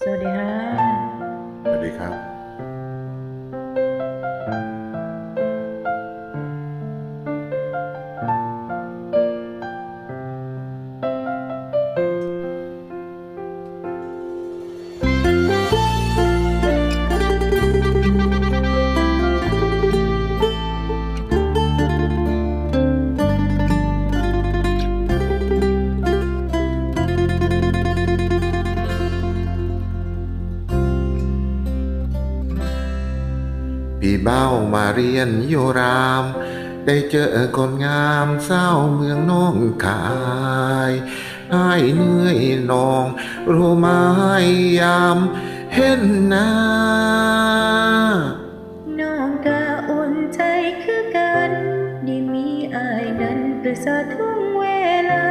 สวัสดีค่ะ พี่เบ้ามาเรียนโยราม ได้เจอคนงามเศร้าเมืองน้องคายให้เหนื่อยนองรู้ไหมยามเห็นหน้าน้องก็อุ่นใจคือกันได้มีอายนั้นปรึกษาทุกเวลา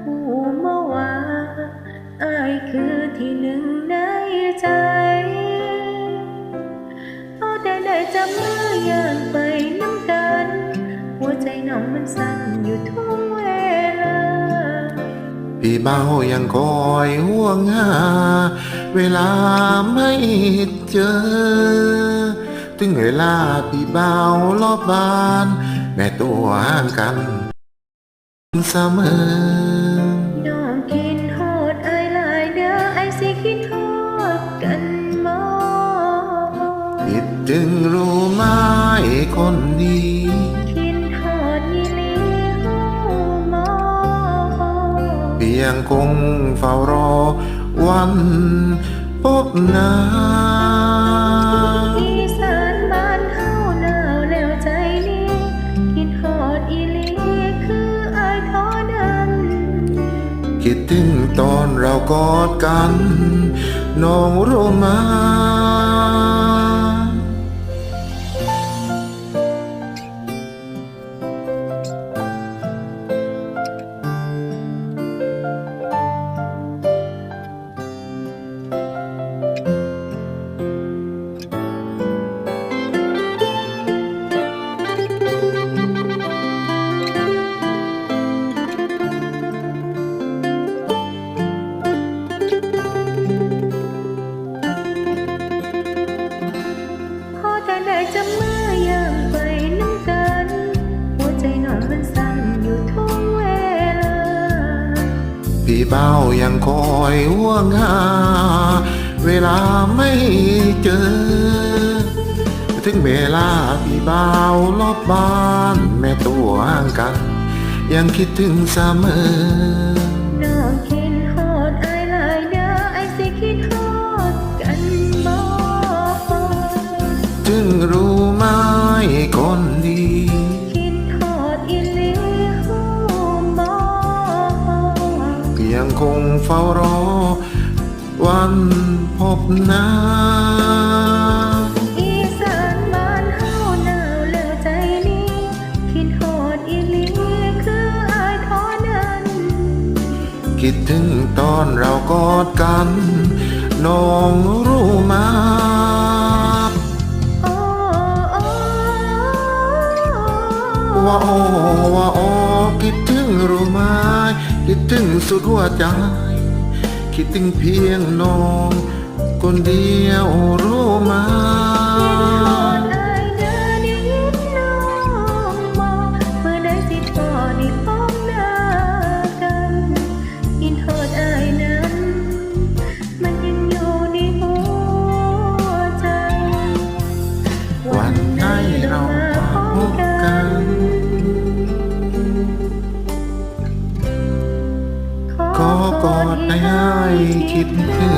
ผู้มาว่าอายคือที่หนึ่ง มือย่างไปน้ำกัน หัวใจน้องมันสั่นอยู่ทุกเวลา พี่เบ้ายังคอยห่วงหา เวลาไม่เจอ ถึงเวลาพี่เบ้ารอบบ้าน แม่ตัวห่างกันเสมอน้องกินโหดไอายหลายเด้อไอายสิคิดโทษกันบ่ คิดจึงรู้ไหมคนดีคิดโหดยี่ลีหูมอเพียงคงเฝ้ารอวันพบหน้าอีสานบ้านเฮาหนาวแล้วใจนี้คิดโหดอีหลีคืออายเท่านั้น คิดถึงตอนเรากอดกัน น้องรู้ไหม เบ้ายังคอยห่วงหา เวลาไม่เจอ ถึงเวลาพี่เบ้ารอบบ้าน แม่ตัวห่างกัน ยังคิดถึงเสมอ เฝ้ารอ วันพบหน้าอีสานบ้านเฮาหนาวแล้วใจนี้คิดโหดอีหลีคืออายเท่านั้น คิดถึงตอนเรากอดกันน้องรู้ไหมาโอ้โอ้ว่าโอว่าโอคิดถึงรู้ไหมคิดถึงสุดหัวใจ คิดถึงเพียงน้อง คนเดียวรู้ไหม คิดถึง